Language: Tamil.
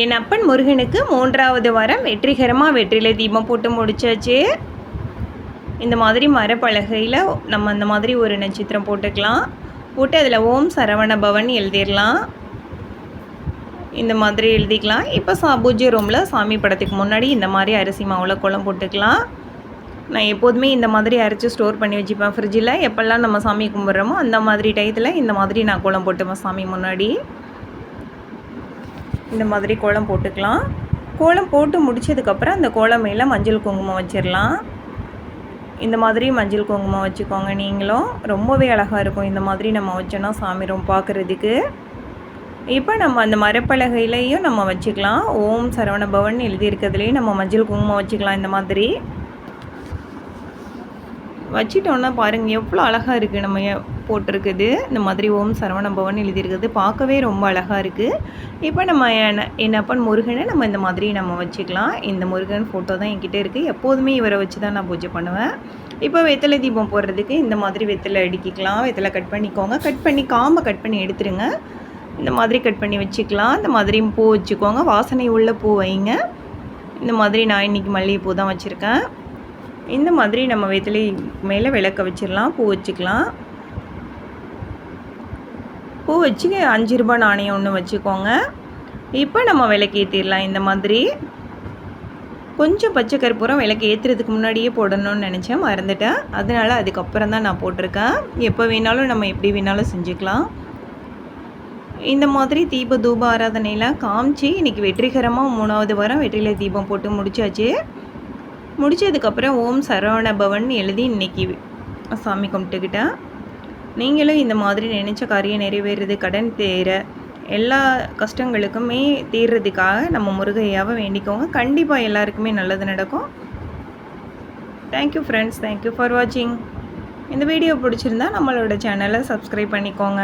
என் அப்பன் முருகனுக்கு மூன்றாவது வாரம் வெற்றிகரமாக வெற்றிலை தீபம் போட்டு முடிச்சாச்சு. இந்த மாதிரி மரப்பலகையில் நம்ம அந்த மாதிரி ஒரு நட்சத்திரம் போட்டுக்கலாம். போட்டு அதில் ஓம் சரவண பவன் எழுதிடலாம் இந்த மாதிரி எழுதிக்கலாம். இப்போ சா பூஜை ரூமில் சாமி படத்துக்கு முன்னாடி இந்த மாதிரி அரிசி மாவில் குளம் போட்டுக்கலாம். நான் எப்போதுமே இந்த மாதிரி அரைச்சி ஸ்டோர் பண்ணி வச்சுப்பேன். ஃப்ரிட்ஜில் எப்போல்லாம் நம்ம சாமி கும்பிட்றோமோ அந்த மாதிரி டயத்தில் இந்த மாதிரி நான் குளம் போட்டுப்பேன் சாமி முன்னாடி. இந்த மாதிரி கோலம் போட்டுக்கலாம். கோலம் போட்டு முடிச்சதுக்கப்புறம் அந்த கோலம் மேலே மஞ்சள் குங்குமம் வச்சிடலாம் இந்த மாதிரி மஞ்சள் குங்குமம் வச்சுக்கோங்க நீங்களும். ரொம்பவே அழகாக இருக்கும் இந்த மாதிரி நம்ம வச்சோன்னா சாமி ரொம்ப பார்க்குறதுக்கு இப்போ நம்ம அந்த மரப்பலகையிலையும் நம்ம வச்சுக்கலாம். ஓம் சரவண பவன் எழுதியிருக்கிறதுலேயும் நம்ம மஞ்சள் குங்குமம் வச்சுக்கலாம் இந்த மாதிரி. வச்சிட்டோன்னா பாருங்கள் எவ்வளோ அழகாக இருக்குது நம்ம போட்டிருக்குது. இந்த மாதிரி ஓம் சரவண பவன் எழுதியிருக்குது பார்க்கவே ரொம்ப அழகாக இருக்குது இப்போ நம்ம என்ன- என்னப்பன் முருகனை நம்ம இந்த மாதிரி நம்ம வச்சுக்கலாம். இந்த முருகன் ஃபோட்டோ தான் என்கிட்ட இருக்குது எப்போதுமே இவரை வச்சு தான் நான் பூஜை பண்ணுவேன். இப்போ வெத்தலை தீபம் போடுறதுக்கு இந்த மாதிரி வெத்தலை அடிக்கிக்கலாம். வெத்தலை கட் பண்ணிக்கோங்க. கட் பண்ணி காம்பை கட் பண்ணி எடுத்துருங்க. இந்த மாதிரி கட் பண்ணி வச்சுக்கலாம். இந்த மாதிரி பூ வச்சுக்கோங்க. வாசனை உள்ள பூ வைங்க. இந்த மாதிரி நான் இன்றைக்கி மல்லிகைப்பூ தான் வச்சுருக்கேன். இந்த மாதிரி நம்ம வெத்தலை மேலே விளக்க வச்சிடலாம் பூ வச்சுக்கலாம். பூ வச்சு அஞ்சு ரூபாய் நாணயம் ஒன்று வச்சுக்கோங்க. இப்போ நம்ம விளக்கு ஏற்றிடலாம் இந்த மாதிரி. கொஞ்சம் பச்சை கற்பூரம் விளக்கு ஏற்றுறதுக்கு முன்னாடியே போடணும்னு நினச்சேன் மறந்துட்டேன். அதனால் அதுக்கப்புறம் தான் நான் போட்டிருக்கேன். எப்போ வேணாலும் நம்ம எப்படி வேணாலும் செஞ்சுக்கலாம். இந்த மாதிரி தீப தூப ஆராதனையெல்லாம் காமிச்சு இன்றைக்கி வெற்றிகரமாக மூணாவது வாரம் வெற்றிலை தீபம் போட்டு முடிச்சாச்சு. முடிச்சதுக்கப்புறம் ஓம் சரவண பவன் எழுதி இன்னைக்கு சாமி கும்பிட்டுக்கிட்டேன் நீங்களும் இந்த மாதிரி நினச்ச காரியம் நிறைவேறுது கடன் தேர எல்லா கஷ்டங்களுக்குமே தீர்றதுக்காக நம்ம முருகையாவை வேண்டிக்கோங்க. கண்டிப்பாக எல்லாருக்குமே நல்லது நடக்கும். தேங்க்யூ ஃப்ரெண்ட்ஸ் தேங்க்யூ ஃபார் வாட்சிங் இந்த வீடியோ பிடிச்சிருந்தா நம்மளோட சேனலை சப்ஸ்கிரைப் பண்ணிக்கோங்க.